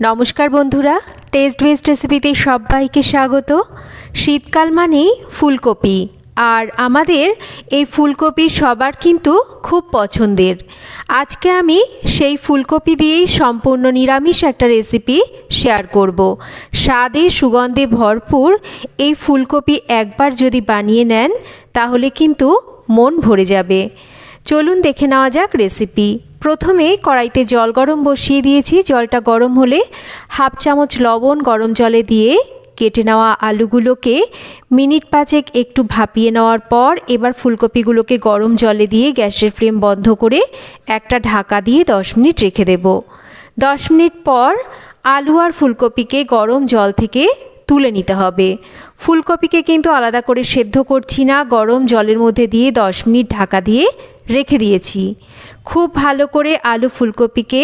নমস্কার বন্ধুরা test best রেসিপিতে সবাইকে স্বাগত। শীতকাল মানেই ফুলকপি, আর আমাদের এই ফুলকপি সবার কিন্তু খুব পছন্দের। আজকে আমি সেই ফুলকপি দিয়েই সম্পূর্ণ নিরামিষ একটা রেসিপি শেয়ার করব। স্বাদে সুগন্ধে ভরপুর এই ফুলকপি একবার যদি বানিয়ে নেন, তাহলে কিন্তু মন ভরে যাবে। চলুন দেখে নেওয়া যাক রেসিপি প্রথমে কড়াইতে জল গরম বসিয়ে দিয়েছি। জলটা গরম হলে হাফ চামচ লবণ গরম জলে দিয়ে কেটে নেওয়া আলুগুলোকে মিনিট পাঁচেক একটু ভাপিয়ে নেওয়ার পর এবার ফুলকপিগুলোকে গরম জলে দিয়ে গ্যাসের ফ্লেম বন্ধ করে একটা ঢাকা দিয়ে দশ মিনিট রেখে দেব। দশ মিনিট পর আলু আর ফুলকপিকে গরম জল থেকে তুলে নিতে হবে। ফুলকপিকে কিন্তু আলাদা করে সেদ্ধ করছি না, গরম জলের মধ্যে দিয়ে দশ মিনিট ঢাকা দিয়ে রেখে দিয়েছি। খুব ভালো করে আলু ফুলকপিকে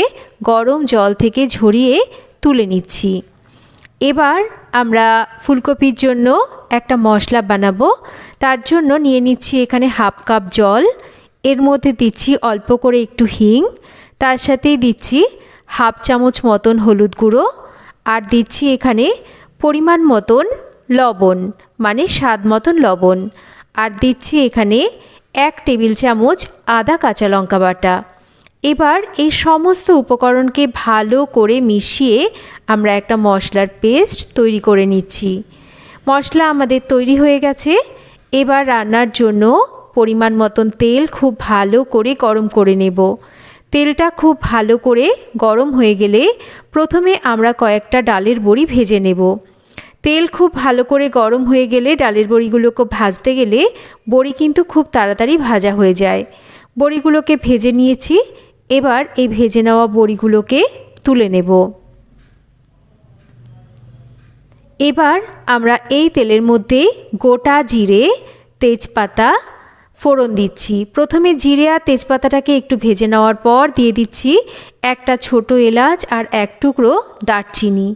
গরম জল থেকে ঝরিয়ে তুলে নিচ্ছি। এবার আমরা ফুলকপির জন্য একটা মশলা বানাবো। তার জন্য নিয়ে নিচ্ছি এখানে হাফ কাপ জল। এর মধ্যে দিচ্ছি অল্প করে একটু হিং। তার সাথেই দিচ্ছি হাফ চামচ মতন হলুদ গুঁড়ো। আর দিচ্ছি এখানে পরিমাণ মতন লবণ মানে স্বাদ মতন লবণ। আর দিচ্ছি এখানে এক টেবিল চামচ আদা কাঁচা লঙ্কা বাটা। এবার এই সমস্ত উপকরণকে ভালো করে মিশিয়ে আমরা একটা মশলার পেস্ট তৈরি করে নিচ্ছি। মশলা আমাদের তৈরি হয়ে গেছে। এবার রান্নার জন্য পরিমাণ মতন তেল খুব ভালো করে গরম করে নেব। তেলটা খুব ভালো করে গরম হয়ে গেলে প্রথমে আমরা কয়েকটা ডালের বড়ি ভেজে নেব। তেল খুব ভালো করে গরম হয়ে গেলে ডালের বড়িগুলোকে ভাজতে গেলে বড়ি কিন্তু খুব তাড়াতাড়ি ভাজা হয়ে যায়। বড়িগুলোকে ভেজে নিয়েছি। এবার এই ভেজে নেওয়া বড়িগুলোকে তুলে নেব। এবার আমরা এই তেলের মধ্যে গোটা জিরে, তেজপাতা, ফোড়ন দিচ্ছি। প্রথমে জিরে আর তেজপাতাটাকে একটু ভেজে নেওয়ার পর দিয়ে দিচ্ছি একটা ছোট এলাচ আর এক টুকরো দারচিনি।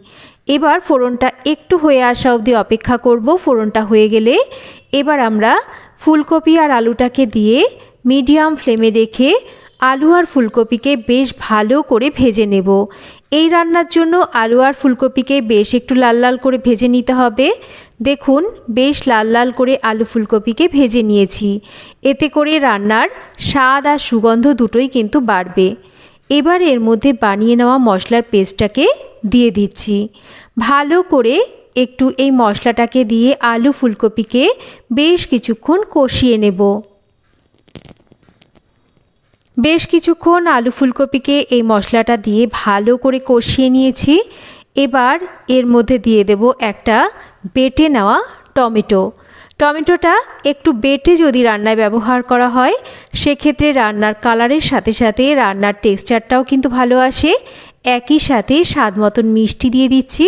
এবার ফোড়নটা একটু হয়ে আসা অবধি অপেক্ষা করব। ফোড়নটা হয়ে গেলে এবার আমরা ফুলকপি আর আলুটাকে দিয়ে মিডিয়াম ফ্লেমে রেখে আলু আর ফুলকপিকে বেশ ভালো করে ভেজে নেব। এই রান্নার জন্য আলু আর ফুলকপিকে বেশ একটু লাল লাল করে ভেজে নিতে হবে। দেখুন, বেশ লাল লাল করে আলু ফুলকপিকে ভেজে নিয়েছি। এতে করে রান্নার স্বাদ আর সুগন্ধ দুটোই কিন্তু বাড়বে। এবার এর মধ্যে বানিয়ে নেওয়া মশলার পেস্টটাকে দিয়ে দিচ্ছি। ভালো করে একটু এই মশলাটাকে দিয়ে আলু ফুলকপিকে বেশ কিছুক্ষণ কষিয়ে নেব। বেশ কিছুক্ষণ আলু ফুলকপিকে এই মশলাটা দিয়ে ভালো করে কষিয়ে নিয়েছি। এবার এর মধ্যে দিয়ে দেব একটা বেটে নেওয়া টমেটো। টমেটোটা একটু বেটে যদি রান্নায় ব্যবহার করা হয়, সেক্ষেত্রে রান্নার কালারের সাথে সাথে রান্নার টেক্সচারটাও কিন্তু ভালো আসে। একই সাথে স্বাদ মতন মিষ্টি দিয়ে দিচ্ছি।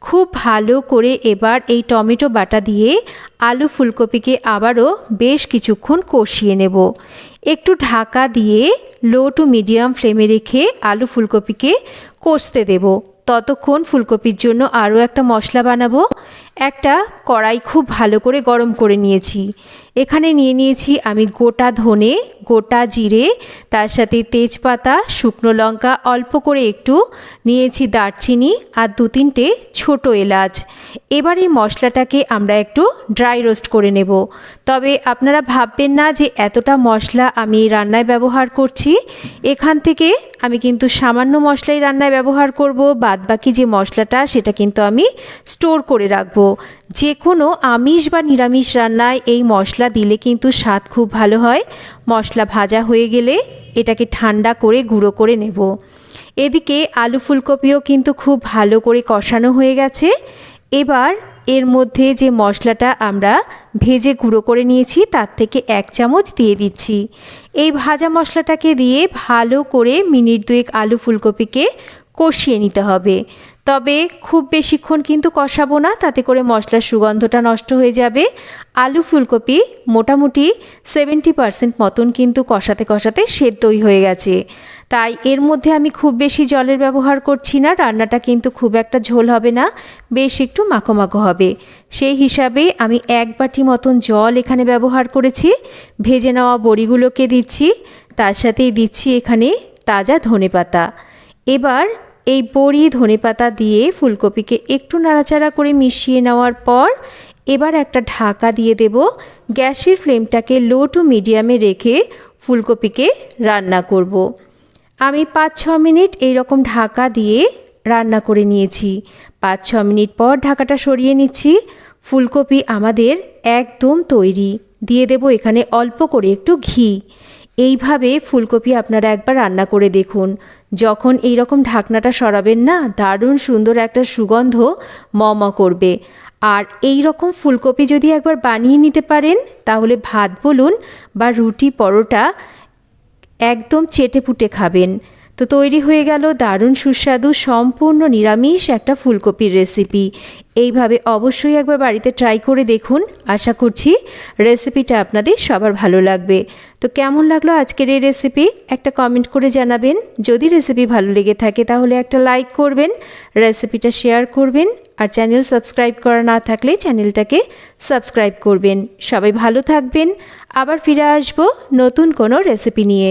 খুব ভালো করে এবার এই টমেটো বাটা দিয়ে আলু ফুলকপিকে আবারও বেশ কিছুক্ষণ কষিয়ে নেব। একটু ঢাকা দিয়ে লো টু মিডিয়াম ফ্লেমে রেখে আলু ফুলকপিকে কষতে দেব। ততক্ষণ ফুলকপির জন্য আরও একটা মশলা বানাবো। একটা কড়াই খুব ভালো করে গরম করে নিয়েছি। এখানে নিয়ে নিয়েছি আমি গোটা ধনে, গোটা জিরে, তার সাথে তেজপাতা, শুকনো লঙ্কা অল্প করে একটু, নিয়েছি দারচিনি আর দু তিনটে ছোটো এলাচ। এবার এই মশলাটাকে আমরা একটু ড্রাই রোস্ট করে নেব। তবে আপনারা ভাববেন না যে এতটা মশলা আমি রান্নায় ব্যবহার করছি। এখান থেকে আমি কিন্তু সামান্য মশলাই রান্নায় ব্যবহার করব বাদ বাকি যে মশলাটা সেটা কিন্তু আমি স্টোর করে রাখব। যে কোনো আমিষ বা নিরামিষ রান্নায় এই মশলা দিলে কিন্তু স্বাদ খুব ভালো হয়। মশলা ভাজা হয়ে গেলে এটাকে ঠান্ডা করে গুঁড়ো করে নেব। এদিকে আলু ফুলকপিও কিন্তু খুব ভালো করে কষানো হয়ে গেছে। এবার এর মধ্যে যে মশলাটা আমরা ভেজে গুঁড়ো করে নিয়েছি, তার থেকে এক চামচ দিয়ে দিচ্ছি। এই ভাজা মশলাটাকে দিয়ে ভালো করে মিনিট দুয়েক আলু ফুলকপিকে কষিয়ে নিতে হবে। তবে খুব বেশিক্ষণ কিন্তু কষাবো না, তাতে করে মশলার সুগন্ধটা নষ্ট হয়ে যাবে। আলু ফুলকপি মোটামুটি সেভেন্টি পারসেন্ট মতন কিন্তু কষাতে কষাতে সেদ্ধই হয়ে গেছে। তাই এর মধ্যে আমি খুব বেশি জলের ব্যবহার করছি না, রান্নাটা কিন্তু খুব একটা ঝোল হবে না, বেশ একটু মাখো মাখো হবে। সেই হিসাবে আমি এক বাটি মতন জল এখানে ব্যবহার করেছি, ভেজে নেওয়া বড়িগুলোকে দিচ্ছি, তার সাথেই দিচ্ছি এখানে তাজা ধনে পাতা এবার এই বড়ি ধনেপাতা দিয়ে ফুলকপিকে একটু নাড়াচাড়া করে মিশিয়ে নেওয়ার পর এবার একটা ঢাকা দিয়ে দেব গ্যাসের ফ্লেমটাকে লো টু মিডিয়ামে রেখে ফুলকপিকে রান্না করব। আমি পাঁচ ছ মিনিট এই রকম ঢাকা দিয়ে রান্না করে নিয়েছি। পাঁচ ছ মিনিট পর ঢাকাটা সরিয়ে নিচ্ছি। ফুলকপি আমাদের একদম তৈরি। দিয়ে দেব এখানে অল্প করে একটু ঘি। এইভাবে ফুলকপি আপনারা একবার রান্না করে দেখুন। যখন এই রকম ঢাকনাটা সরাবেন না, দারুণ সুন্দর একটা সুগন্ধ ম ম করবে। আর এই রকম ফুলকপি যদি একবার বানিয়ে নিতে পারেন, তাহলে ভাত বলুন বা রুটি পরোটা একদম চেটে পুটে খাবেন। তো তৈরি হয়ে গেল দারুণ সুস্বাদু, সম্পূর্ণ নিরামিষ একটা ফুলকপির রেসিপি এইভাবে অবশ্যই একবার বাড়িতে ট্রাই করে দেখুন। আশা করছি রেসিপিটা আপনাদের সবার ভালো লাগবে। তো কেমন লাগল আজকের এই রেসিপি একটা কমেন্ট করে জানাবেন। যদি রেসিপি ভালো লেগে থাকে তাহলে একটা লাইক করবেন রেসিপিটা শেয়ার করবেন, আর চ্যানেল সাবস্ক্রাইব করা না থাকলে চ্যানেলটাকে সাবস্ক্রাইব করবেন। সবাই ভালো থাকবেন। আবার ফিরে আসব নতুন কোনো রেসিপি নিয়ে।